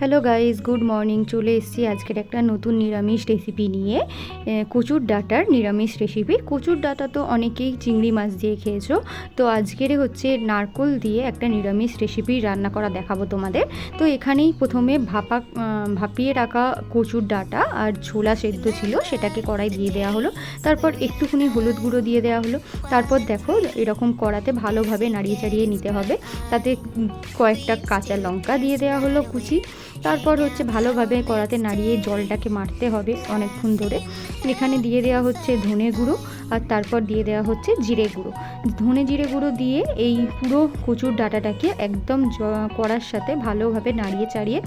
Hello guys good morning চলে এসেছি আজকের একটা নতুন নিরামিষ রেসিপি নিয়ে। কচুর ডাটার নিরামিষ রেসিপি কচুর ডাটা তো অনেকেই চিংড়ি মাছ দিয়ে খেয়েছো। তো আজকের হচ্ছে নারকোল দিয়ে একটা নিরামিষ রেসিপি রান্না করা দেখাবো তোমাদের। তো এখানেই প্রথমে ভাপা ভাপিয়ে রাখা কচুর ডাটা আর ছোলা সেদ্ধ ছিল, সেটাকে কড়াই দিয়ে দেওয়া হলো। তারপর একটুখানি হলুদ গুঁড়ো দিয়ে দেওয়া হলো। তারপর দেখো, এরকম কড়াতে ভালোভাবে নাড়িয়ে চাড়িয়ে নিতে হবে। তাতে কয়েকটা কাঁচা লঙ্কা দিয়ে দেওয়া হলো কুচি। তারপর হচ্ছে ভালোভাবে কড়াতে নাড়িয়ে জলটাকে মারতে হবে অনেকক্ষণ ধরে। এখানে দিয়ে দেওয়া হচ্ছে ধনে গুঁড়ো আর তারপর দিয়ে দেওয়া হচ্ছে জিরে গুঁড়ো। ধনে জিরে গুঁড়ো দিয়ে এই পুরো কচুর ডাটাটাকে একদম কড়ার সাথে ভালোভাবে নাড়িয়ে চাড়িয়ে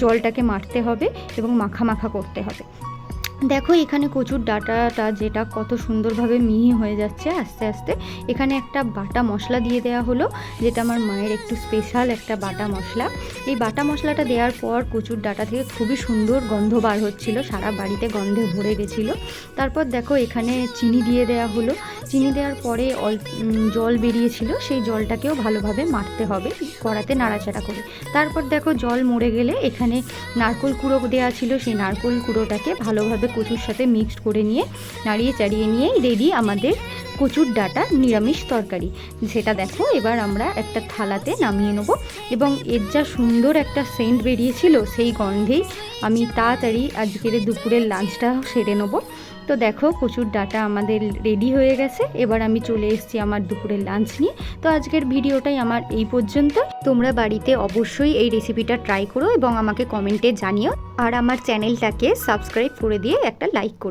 জলটাকে মারতে হবে এবং মাখা মাখা করতে হবে। দেখো, এখানে কচুর ডাটাটা যেটা কত সুন্দরভাবে মিহি হয়ে যাচ্ছে আস্তে আস্তে। এখানে একটা বাটা মশলা দিয়ে দেওয়া হলো, যেটা আমার মায়ের একটু স্পেশাল একটা বাটা মশলা। এই বাটা মশলাটা দেওয়ার পর কচুর ডাটা থেকে খুবই সুন্দর গন্ধ বার হচ্ছিল, সারা বাড়িতে গন্ধে ভরে গেছিল। তারপর দেখো, এখানে চিনি দিয়ে দেওয়া হলো। চিনি দেওয়ার পরে জল বেরিয়েছিল, সেই জলটাকেও ভালোভাবে মারতে হবে, কড়াতে নাড়াচাড়া করে। তারপর দেখো, জল মরে গেলে এখানে নারকোল কুড়ো দেওয়া ছিল, সেই নারকোল কুড়োটাকে ভালোভাবে কচুর সাথে মিক্সড করে নিয়ে নাড়িয়ে চাড়িয়ে নিয়েই রেডি আমাদের কচুর ডাটা, নিরামিষ তরকারি। সেটা দেখো, এবার আমরা একটা থালাতে নামিয়ে নেব এবং এর যা সুন্দর একটা সেন্ট বেরিয়েছিল সেই গন্ধেই আমি তাড়াতাড়ি আজকের দুপুরের লাঞ্চটা সেরে নেব। তো দেখো, কচুর ডাটা আমাদের রেডি হয়ে গেছে। এবার আমি চলে এসেছি আমার দুপুরের লাঞ্চ নিয়ে। তো আজকের ভিডিওটাই আমার এই পর্যন্ত। তোমরা বাড়িতে অবশ্যই এই রেসিপিটা ট্রাই করো এবং আমাকে কমেন্টে জানিও। আর আমার চ্যানেলটাকে সাবস্ক্রাইব করে দিয়ে একটা লাইক করে